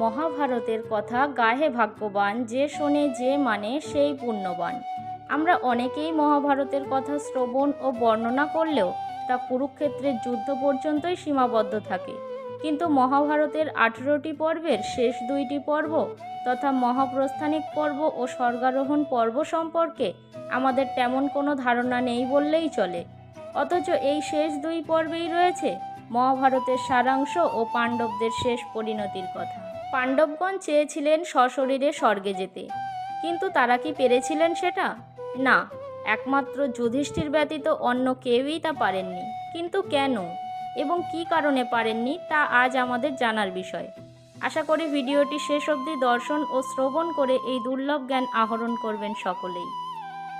মহাভারতের কথা গাহে ভাগ্যবান, যে শোনে যে মানে সেই পুণ্যবান। আমরা অনেকেই মহাভারতের কথা শ্রবণ ও বর্ণনা করলেও তা কুরুক্ষেত্রের যুদ্ধ পর্যন্তই সীমাবদ্ধ থাকে। কিন্তু মহাভারতের আঠেরোটি পর্বের শেষ দুইটি পর্ব তথা মহাপ্রস্থানিক পর্ব ও স্বর্গারোহণ পর্ব সম্পর্কে আমাদের তেমন কোনো ধারণা নেই বললেই চলে। অথচ এই শেষ দুই পর্বেই রয়েছে মহাভারতের সারাংশ ও পাণ্ডবদের শেষ পরিণতির কথা। পাণ্ডবগণ চেয়েছিলেন সশরীরে স্বর্গে যেতে। কিন্তু তারা কি পেরেছিলেন সেটা? না, একমাত্র যুধিষ্ঠির ব্যতীত অন্য কেউই তা পারেননি। কিন্তু কেন? এবং কি কারণে পারেননি, তা আজ আমাদের জানার বিষয়। আশা করি ভিডিওটি শেষ অবধি দর্শন ও শ্রবণ করে এই দুর্লভ জ্ঞান আহরণ করবেন সকলেই।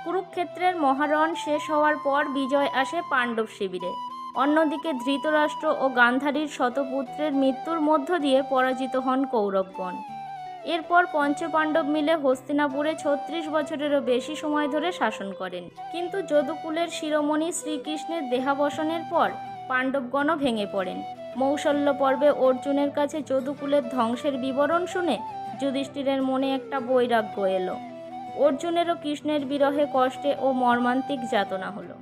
কুরুক্ষেত্রের মহারণ শেষ হওয়ার পর বিজয় আসে পাণ্ডব শিবিরে। অন্যদিকে ধৃতরাষ্ট্র ও গান্ধারীর শতপুত্রের মৃত্যুর মধ্য দিয়ে পরাজিত হন কৌরবগণ। এরপর পঞ্চপাণ্ডব মিলে হস্তিনাপুরে ছত্রিশ বছরেরও বেশি সময় ধরে শাসন করেন। কিন্তু যদুকুলের শিরোমণি শ্রীকৃষ্ণের দেহাবসনের পর পাণ্ডবগণও ভেঙে পড়েন। মৌসল্য পর্বে অর্জুনের কাছে যদুকুলের ধ্বংসের বিবরণ শুনে যুধিষ্ঠিরের মনে একটা বৈরাগ্য এলো। অর্জুনেরও কৃষ্ণের বিরহে কষ্টে ও মর্মান্তিক যাতনা হলো।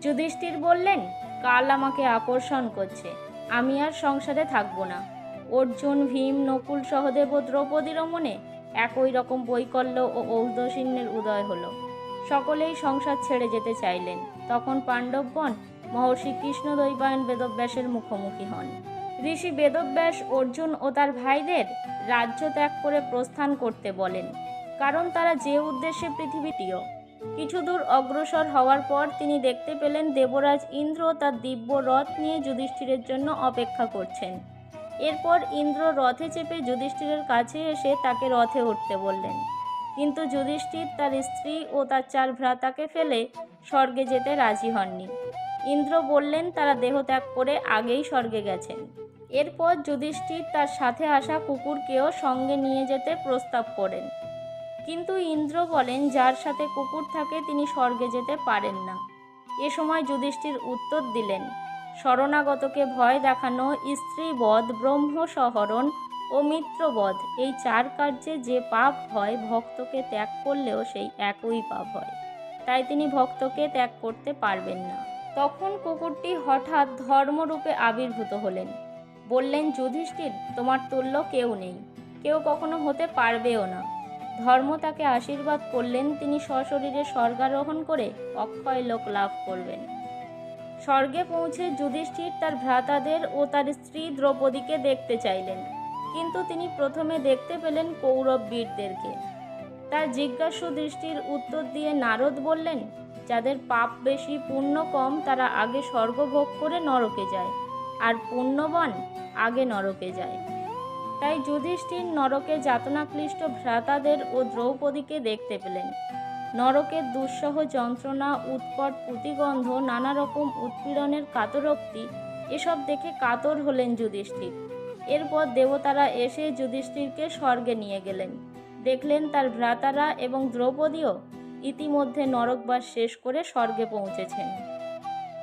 যুধিষ্ঠির বললেন কাল আমাকে আকর্ষণ করছে। আমি আর সংসারে থাকব না। অর্জুন, ভীম, নকুল সহদেব ও দ্রৌপদীরও মনে একই রকম বৈকল্য ও ঔদসীন্যের উদয় হলো। সকলেই সংসার ছেড়ে যেতে চাইলেন। তখন পাণ্ডবগণ মহর্ষি কৃষ্ণ দৈবায়ন বেদব্যাসের মুখোমুখি হন। ঋষি বেদব্যাস অর্জুন ও তার ভাইদের রাজ্য ত্যাগ করে প্রস্থান করতে বলেন। কারণ তারা যে উদ্দেশ্যে পৃথিবীটিও কিছু দূর অগ্রসর হওয়ার পর তিনি দেখতে পেলেন দেবরাজ ইন্দ্র তার দিব্য রথ নিয়ে যুধিষ্ঠিরের জন্য অপেক্ষা করছেন। এরপর ইন্দ্র রথে চেপে যুধিষ্ঠিরের কাছে এসে তাকে রথে উঠতে বললেন। কিন্তু যুধিষ্ঠির তার স্ত্রী ও তার চার ভ্রাতাকে ফেলে স্বর্গে যেতে রাজি হননি। ইন্দ্র বললেন, তারা দেহত্যাগ করে আগেই স্বর্গে গেছেন। এরপর যুধিষ্ঠির তার সাথে আসা কুকুরকেও সঙ্গে নিয়ে যেতে প্রস্তাব করেন। কিন্তু ইন্দ্র বলেন, যার সাথে কুকুর থাকে, তিনি স্বর্গে যেতে পারেন না। এ সময় যুধিষ্ঠির উত্তর দিলেন, শরণাগতকে ভয় দেখানো স্ত্রীবধ, ব্রহ্মসহরণ ও মিত্রবধ, এই চার কার্যে যে পাপ হয়, ভক্তকে ত্যাগ করলেও সেই একই পাপ হয়। তাই তিনি ভক্তকে ত্যাগ করতে পারবেন না। তখন কুকুরটি হঠাৎ ধর্মরূপে আবির্ভূত হলেন। বললেন, যুধিষ্ঠির, তোমার তুল্য কেউ নেই। কেউ কখনো হতে পারবেও না। ধর্ম তাকে আশীর্বাদ করলেন, তিনি সশরীরে স্বর্গারোহণ করে অক্ষয় লোক লাভ করবেন। স্বর্গে পৌঁছে যুধিষ্ঠির তার ভ্রাতাদের ও তার স্ত্রী দ্রৌপদীকে দেখতে চাইলেন। কিন্তু তিনি প্রথমে দেখতে পেলেন কৌরব বীরদেরকে তার জিজ্ঞাসু দৃষ্টির উত্তর দিয়ে নারদ বললেন, যাদের পাপ বেশি পুণ্য কম, তারা আগে স্বর্গভোগ করে নরকে যায়, আর পুণ্যবান আগে নরকে যায়। তাই যুধিষ্ঠির নরকে যাতনাক্লিষ্ট ভ্রাতাদের ও দ্রৌপদীকে দেখতে পেলেন। নরকের দুঃসহ যন্ত্রণা উৎকট পুতিগন্ধ নানা রকম উৎপীড়নের কাতরোক্তি, এসব দেখে কাতর হলেন যুধিষ্ঠির। এরপর দেবতারা এসে যুধিষ্ঠিরকে স্বর্গে নিয়ে গেলেন। দেখলেন তার ভ্রাতারা এবং দ্রৌপদীও ইতিমধ্যে নরকবাস শেষ করে স্বর্গে পৌঁছেছেন।